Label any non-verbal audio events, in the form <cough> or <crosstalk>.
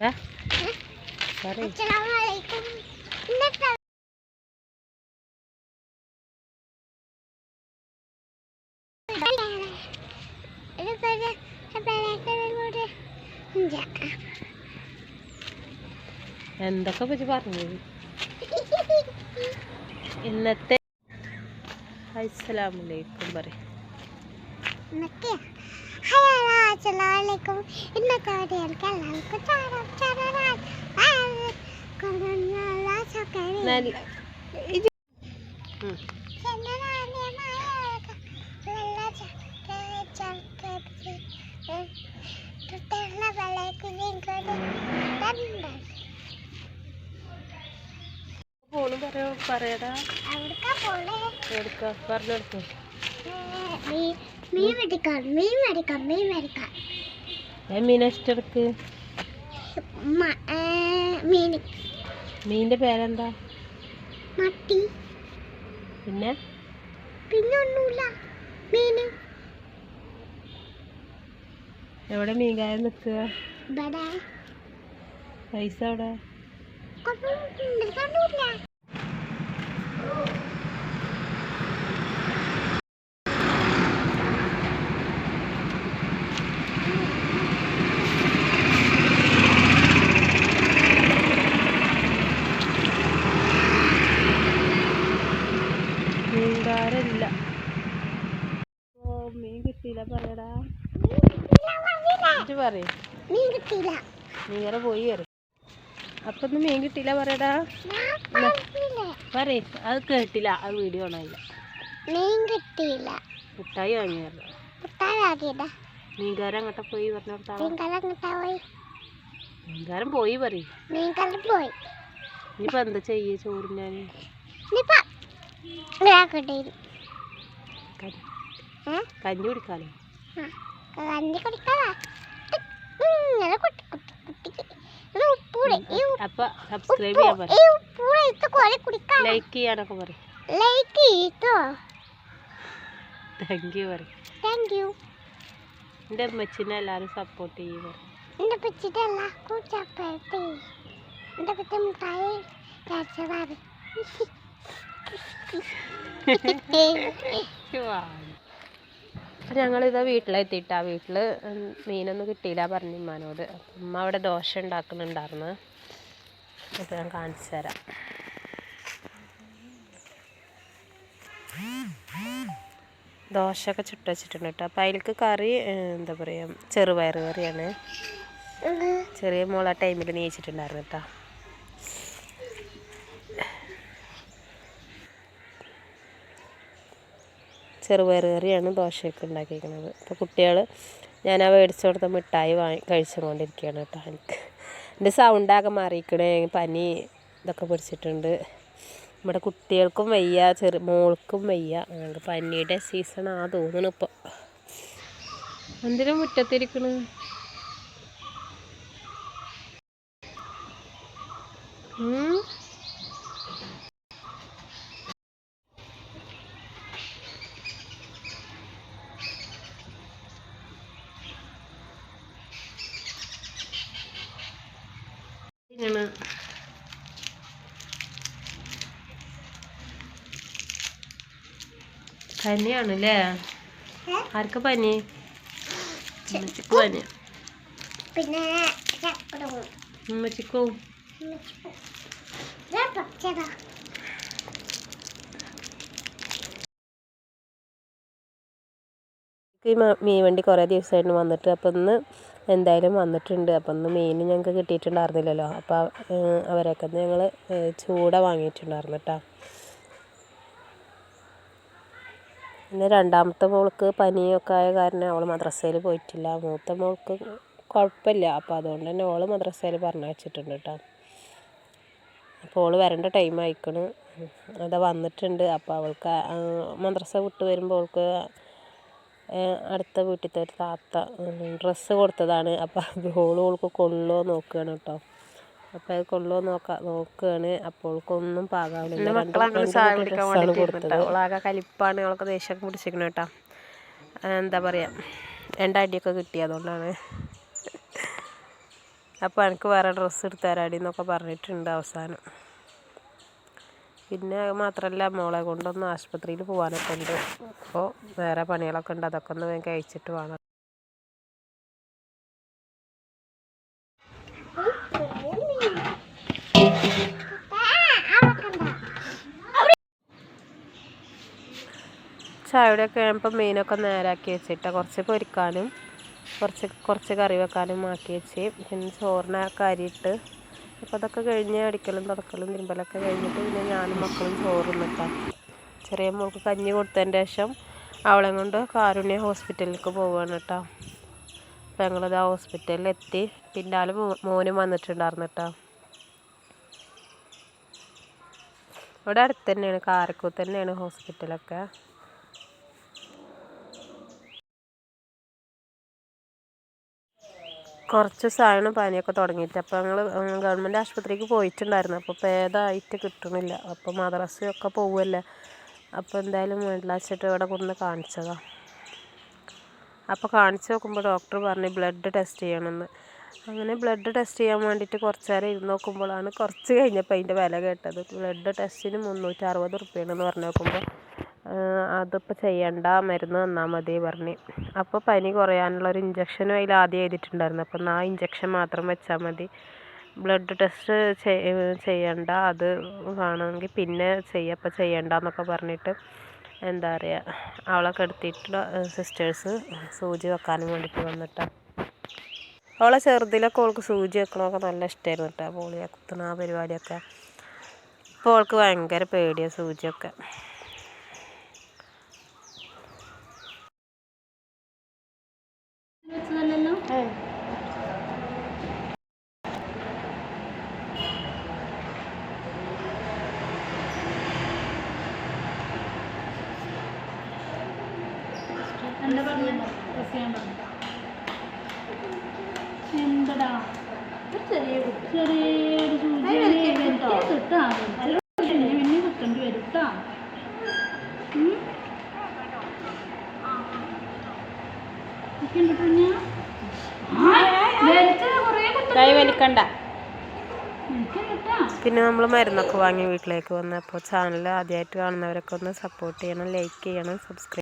പറയ്. എന്തൊക്കെ പറ്റി പറഞ്ഞത്? ഇന്നത്തെ അസ്സലാമലൈക്കും പറയും. അസ്സലാമലൈക്കും ഇന്നത്തെ വീഡിയോയിലേക്ക് എല്ലാവർക്കും ചാടാം. ഫോണ് പറയോ പറയടാ എടുക്ക പറഞ്ഞെടുക്കും മീൻ മീൻ മീൻ മീനിന്റെ പേരെന്താ? മത്തി. പിന്നെ? പിന്നെ ഒന്നുമില്ല. മീന് എവിടെ മീൻകാരൻ നിൽക്കുക? പൈസ എവിടെ? കിട്ടിയില്ല പറയടാ. പറയ്. മീൻ കിട്ടിയില്ല മീൻകാരെ പോയി വരും അപ്പൊ ഒന്നും മീൻ കിട്ടിയില്ല പറയടാ. പറയേ. അത് കേട്ടില്ല ആ വീഡിയോ ആണല്ല മീൻ കിട്ടിയില്ല. മിഠായി വാങ്ങിയായിരുന്നു പുട്ടാകിയതാ മീൻകാരൻ അങ്ങോട്ട് പോയി മീൻകാരൻ പോയി. പറയും. മീൻകാരൻ പോയി. ഇനിയിപ്പോ എന്താ ചെയ്യേ ഇതാക്കട്ടെ ഏ കഞ്ഞി കുടിക്കാലോ. കഞ്ഞി കുടിക്കാലോ അപ്പൊ സബ്സ്ക്രൈബ് ചെയ്യാൻ പറ. ഈ ഉപ്പൂടെ ഇത് കുറെ ലൈക്ക് ചെയ്യാനൊക്കെ പറയും ലൈക്ക് ചെയ്തോ? താങ്ക് യു പറയും താങ്ക് യു എന്റെ അമ്മച്ചിനെ എല്ലാവരും സപ്പോർട്ട് ചെയ്യും പറയും എന്റെ പച്ചിട്ടല്ല കൂച്ചപ്പഴത്തെ എന്റെ പച്ച മുട്ടായി കഴിച്ചതാണ് <laughs> <laughs> ഞങ്ങളിതാ ആ വീട്ടിൽ മീനൊന്നും കിട്ടിയില്ല പറഞ്ഞു ഉമ്മാനോട്. അപ്പം ഉമ്മ അവിടെ ദോശ ഉണ്ടാക്കുന്നുണ്ടായിരുന്നു. അപ്പോൾ ഞാൻ കാണിച്ചു തരാം. ദോശയൊക്കെ ചുട്ട് വെച്ചിട്ടുണ്ട് കേട്ടോ. അപ്പോൾ അതിലേക്ക് കറി എന്താ പറയുക ചെറുപയർ കറിയാണ്. ചെറിയ മോളാ ടൈമിൽ നീച്ചിട്ടുണ്ടായിരുന്നു കേട്ടോ. ചെറുപയർ കറിയാണ് ദോശയൊക്കെ ഉണ്ടാക്കിയിരിക്കുന്നത്. അപ്പോൾ കുട്ടികൾ ഞാൻ ആ മേടിച്ചു കൊടുത്ത മിഠായി വാങ്ങി കഴിച്ചുകൊണ്ടിരിക്കുകയാണ് കേട്ടോ എനിക്ക്. എന്റെ സൗണ്ടാകെ മാറിയിക്കണേ പനി ഇതൊക്കെ പിടിച്ചിട്ടുണ്ട്. നമ്മുടെ കുട്ടികൾക്കും വയ്യ ചെറു മോൾക്കും വയ്യ. ഞങ്ങൾക്ക് പനിയുടെ സീസണാ തോന്നുന്നു ഇപ്പോൾ. എന്തിനും മുറ്റത്തിരിക്കണ്? ഉം? പനിയാണല്ലേ? ആർക്ക് പനി? ഉമ്മച്ചിക്ക് പനി പിന്നെ ഉമ്മച്ചിക്കും? ഈ മ- മീൻ വണ്ടി കുറേ ദിവസമായിട്ട് വന്നിട്ട് അപ്പം ഇന്ന് എന്തായാലും വന്നിട്ടുണ്ട്. അപ്പം ഇന്ന് മീൻ ഞങ്ങൾക്ക് കിട്ടിയിട്ടുണ്ടായിരുന്നില്ലല്ലോ. അപ്പോൾ അവരൊക്കെ ഞങ്ങൾ ചൂട വാങ്ങിയിട്ടുണ്ടായിരുന്നു കേട്ടോ. പിന്നെ രണ്ടാമത്തെ മോൾക്ക് പനിയൊക്കെ ആയ കാരണം അവൾ മദ്രസയിൽ പോയിട്ടില്ല. മൂത്ത മോൾക്ക് കുഴപ്പമില്ല. അപ്പോൾ അതുകൊണ്ട് തന്നെ ഓൾ മദ്രസയിൽ പറഞ്ഞയച്ചിട്ടുണ്ട് കേട്ടോ. അപ്പോൾ ഓൾ വരേണ്ട ടൈം ആയിക്കണ്. അതാ വന്നിട്ടുണ്ട്. അപ്പോൾ അവൾക്ക് മദ്രസ വിട്ട് വരുമ്പോൾ അവൾക്ക് അടുത്ത വീട്ടിലത്തെ ഒരു താത്ത ഡ്രസ്സ് കൊടുത്തതാണ്. അപ്പോൾ അത് ഓൾ ഓൾക്ക് കൊള്ളുമോ നോക്കുകയാണ് കേട്ടോ. അപ്പോൾ അത് കൊള്ളുമോ നോക്കാ നോക്കുകയാണ് അപ്പോൾക്കൊന്നും പാകാവില്ല കലിപ്പാണ് അവൾക്ക് ദേഷ്യമൊക്കെ പിടിച്ചിരിക്കണം കേട്ടോ. എന്താ പറയുക രണ്ടടിയൊക്കെ കിട്ടിയതുകൊണ്ടാണ് അപ്പൊ അപ്പോൾ എനിക്ക് വേറെ ഡ്രസ്സ് എടുത്ത് തരാടി എന്നൊക്കെ പറഞ്ഞിട്ടുണ്ട് അവസാനം. പിന്നെ മാത്രല്ല മാത്രമല്ല മോളെ കൊണ്ടൊന്ന് ആശുപത്രിയിൽ പോകാനൊക്കെ ഉണ്ട്. അപ്പോൾ വേറെ പണികളൊക്കെ ഉണ്ട്. അതൊക്കെ ഒന്ന് വേഗം കഴിച്ചിട്ട് വേണം. ചായയുടെയൊക്കെ ആയപ്പോൾ മീനൊക്കെ നേരാക്കി വെച്ചിട്ട് കുറച്ച് പൊരിക്കാനും കുറച്ച് കുറച്ച് കറി വെക്കാനും ആക്കി വെച്ച്. പിന്നെ ചോറിനൊക്കെ അരിയിട്ട് അപ്പോൾ അതൊക്കെ കഴിഞ്ഞ് അടിക്കലും തുടക്കലും തിരുമ്പലൊക്കെ കഴിഞ്ഞിട്ട് പിന്നെ ഞാനും മക്കളും ചോറ് നിൽക്കാം ചെറിയ മോൾക്ക് കഞ്ഞി കൊടുത്തതിന്റെ ശേഷം അവളെ കൊണ്ട് കാരുണ്യ ഹോസ്പിറ്റലിലേക്ക് പോവുകയാണ് കേട്ടോ. അപ്പോൾ ഞങ്ങളിത് ആ ഹോസ്പിറ്റലിൽ എത്തി. പിന്നാലെ മോനും വന്നിട്ടുണ്ടായിരുന്നു കേട്ടോ. ഇവിടെ അടുത്ത് തന്നെയാണ് കാരക്കൂത്ത് തന്നെയാണ് ഹോസ്പിറ്റലൊക്കെ. കുറച്ച് ദിവസമാണ് പനിയൊക്കെ തുടങ്ങിയിട്ട്. അപ്പോൾ ഞങ്ങൾ ഗവൺമെന്റ് ആശുപത്രിക്ക് പോയിട്ടുണ്ടായിരുന്നു. അപ്പോൾ ഭേദമായിട്ട് കിട്ടണില്ല അപ്പോൾ മദ്രസയൊക്കെ പോവുമല്ലേ അപ്പോൾ എന്തായാലും വെള്ളാച്ചിട്ട് ഇവിടെ കൊണ്ടുവന്ന് കാണിച്ചതാണ് അപ്പോൾ കാണിച്ച് നോക്കുമ്പോൾ ഡോക്ടർ പറഞ്ഞു ബ്ലഡ് ടെസ്റ്റ് ചെയ്യണമെന്ന്. അങ്ങനെ ബ്ലഡ് ടെസ്റ്റ് ചെയ്യാൻ വേണ്ടിയിട്ട് കുറച്ച് നേരം ഇരുന്ന് നോക്കുമ്പോഴാണ് കുറച്ച് കഴിഞ്ഞപ്പോൾ അതിന്റെ വില കേട്ടത്. ബ്ലഡ് ടെസ്റ്റിന് മുന്നൂറ്റി അറുപത് റുപ്യാണെന്ന് പറഞ്ഞു നോക്കുമ്പോൾ അതിപ്പോൾ ചെയ്യണ്ട മരുന്ന് തന്നാൽ മതി പറഞ്ഞ്. അപ്പോൾ പനി കുറയാനുള്ള ഒരു ഇഞ്ചക്ഷനും അതിൽ ആദ്യം എഴുതിയിട്ടുണ്ടായിരുന്നു. അപ്പം ആ ഇഞ്ചക്ഷൻ മാത്രം വെച്ചാൽ മതി. ബ്ലഡ് ടെസ്റ്റ് ചെയ്യണ്ട അത് വേണമെങ്കിൽ പിന്നെ ചെയ്യാം. അപ്പോൾ ചെയ്യണ്ട എന്നൊക്കെ പറഞ്ഞിട്ട് എന്താ പറയുക അവളെ കെടുത്തിയിട്ടുള്ള സിസ്റ്റേഴ്സ് സൂചി വെക്കാനും വേണ്ടിയിട്ട് വന്നിട്ടാണ് അവളെ ചെറുതിലൊക്കെ അവൾക്ക് സൂചി വെക്കണമൊക്കെ നല്ല ഇഷ്ടമായിരുന്നു കേട്ടോ പോളിയോ കുത്തുന്ന ആ പരിപാടിയൊക്കെ. ഇപ്പോൾ അവൾക്ക് ഭയങ്കര പേടിയാണ് സൂചിയൊക്കെ. എന്താ പറഞ്ഞു? പ്രസ് ചെയ്യാൻ പറഞ്ഞു. എന്തടാ? ചെറിയൊരു സൂചി കിട്ടാ. പിന്നെ കിട്ടേണ്ടി വരും കേട്ടോ. കൈ വലിക്കണ്ട പിന്നെ നമ്മൾ മരുന്നൊക്കെ വാങ്ങി വീട്ടിലേക്ക് വന്നപ്പോൾ ചാനൽ ആദ്യമായിട്ട് കാണുന്നവരൊക്കെ ഒന്ന് സപ്പോർട്ട് ചെയ്യണം ലൈക്ക് ചെയ്യണം സബ്സ്ക്രൈബ്